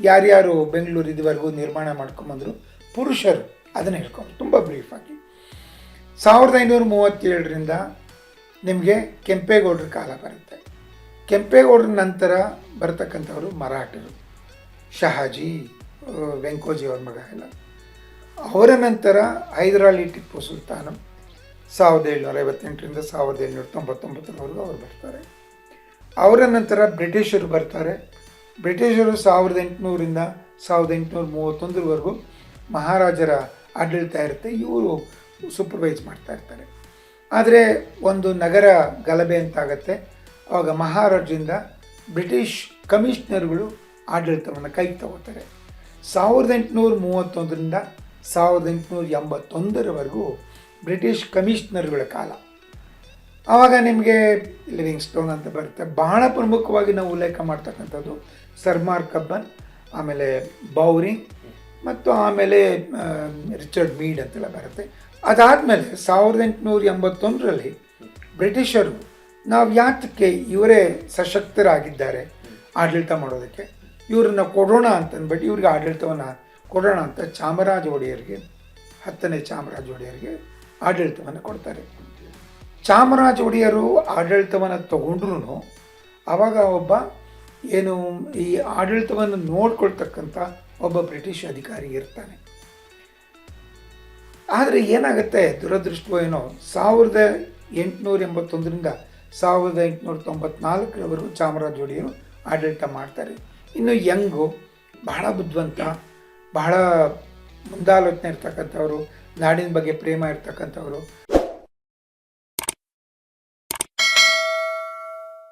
ಯಾರ್ಯಾರು ಬೆಂಗಳೂರು ಇದುವರೆಗೂ ನಿರ್ಮಾಣ ಮಾಡ್ಕೊಂಬಂದರು ಪುರುಷರು ಅದನ್ನು ಹೇಳ್ಕೊಂಡು ತುಂಬ ಬ್ರೀಫಾಗಿ ಸಾವಿರದ ಐನೂರ ಮೂವತ್ತೇಳರಿಂದ ನಿಮಗೆ ಕೆಂಪೇಗೌಡರ ಕಾಲ ಬರುತ್ತೆ. ಕೆಂಪೇಗೌಡರ ನಂತರ ಬರ್ತಕ್ಕಂಥವರು ಮರಾಠರು. ಶಹಾಜಿ ವೆಂಕೋಜಿ ಅವ್ರ ಮಗ ಎಲ್ಲ. ಅವರ ನಂತರ ಹೈದರಾಲಿ ಟಿಪ್ಪು ಸುಲ್ತಾನ ಸಾವಿರದ ಏಳ್ನೂರ ಐವತ್ತೆಂಟರಿಂದ ಸಾವಿರದ ಏಳ್ನೂರ ತೊಂಬತ್ತೊಂಬತ್ತರವರೆಗೂ ಅವರು ಬರ್ತಾರೆ. ಅವರ ನಂತರ ಬ್ರಿಟಿಷರು ಬರ್ತಾರೆ. ಬ್ರಿಟಿಷರು ಸಾವಿರದ ಎಂಟುನೂರಿಂದ ಸಾವಿರದ ಎಂಟುನೂರ ಮೂವತ್ತೊಂದರವರೆಗೂ ಮಹಾರಾಜರ ಆಡಳಿತ ಇರುತ್ತೆ. ಇವರು ಸೂಪರ್ವೈಸ್ ಮಾಡ್ತಾ ಇರ್ತಾರೆ. ಆದರೆ ಒಂದು ನಗರ ಗಲಭೆ ಅಂತಾಗತ್ತೆ ಆವಾಗ ಮಹಾರಾಜರಿಂದ ಬ್ರಿಟಿಷ್ ಕಮಿಷನರ್ಗಳು ಆಡಳಿತವನ್ನು ಕೈಗೆ ತಗೋತಾರೆ. ಸಾವಿರದ ಎಂಟುನೂರ ಮೂವತ್ತೊಂದರಿಂದ ಸಾವಿರದ ಎಂಟುನೂರ ಎಂಬತ್ತೊಂದರವರೆಗೂ ಬ್ರಿಟಿಷ್ ಕಮಿಷನರ್ಗಳ ಕಾಲ. ಆವಾಗ ನಿಮಗೆ ಲಿವಿಂಗ್ ಸ್ಟೋನ್ ಅಂತ ಬರುತ್ತೆ. ಬಹಳ ಪ್ರಮುಖವಾಗಿ ನಾವು ಉಲ್ಲೇಖ ಮಾಡ್ತಕ್ಕಂಥದ್ದು ಸರ್ಮಾರ್ ಕಬ್ಬನ್, ಆಮೇಲೆ ಬೌರಿ, ಮತ್ತು ಆಮೇಲೆ ರಿಚರ್ಡ್ ಮೀಡ್ ಅಂತೆಲ್ಲ ಬರುತ್ತೆ. ಅದಾದಮೇಲೆ ಸಾವಿರದ ಎಂಟುನೂರ ಎಂಬತ್ತೊಂದರಲ್ಲಿ ಬ್ರಿಟಿಷರು ನಾವು ಯಾತಕ್ಕೆ ಇವರೇ ಸಶಕ್ತರಾಗಿದ್ದಾರೆ ಆಡಳಿತ ಮಾಡೋದಕ್ಕೆ? ಇವ್ರನ್ನ ಕೊಡೋಣ ಅಂತಂದ್ಬಿಟ್ಟು ಇವ್ರಿಗೆ ಆಡಳಿತವನ್ನು ಕೊಡೋಣ ಅಂತ ಚಾಮರಾಜ ಒಡೆಯರಿಗೆ, ಹತ್ತನೇ ಚಾಮರಾಜ ಒಡೆಯರಿಗೆ ಆಡಳಿತವನ್ನು ಕೊಡ್ತಾರೆ. ಚಾಮರಾಜ ಒಡೆಯರು ಆಡಳಿತವನ್ನು ತಗೊಂಡ್ರು ಆವಾಗ ಒಬ್ಬ ಏನು ಈ ಆಡಳಿತವನ್ನು ನೋಡ್ಕೊಳ್ತಕ್ಕಂಥ ಒಬ್ಬ ಬ್ರಿಟಿಷ್ ಅಧಿಕಾರಿ ಇರ್ತಾನೆ. ಆದರೆ ಏನಾಗುತ್ತೆ ದುರದೃಷ್ಟವೋ ಏನೋ, ಸಾವಿರದ ಎಂಟುನೂರ ಎಂಬತ್ತೊಂದರಿಂದ ಸಾವಿರದ ಎಂಟುನೂರ ತೊಂಬತ್ನಾಲ್ಕರವರು ಚಾಮರಾಜ ಒಡೆಯರು ಆಡಳಿತ ಮಾಡ್ತಾರೆ. ಇನ್ನು ಯಂಗು ಬಹಳ ಬುದ್ಧಿವಂತ, ಬಹಳ ಮುಂದಾಲೋಚನೆ ಇರ್ತಕ್ಕಂಥವ್ರು, ನಾಡಿನ ಬಗ್ಗೆ ಪ್ರೇಮ ಇರ್ತಕ್ಕಂಥವ್ರು.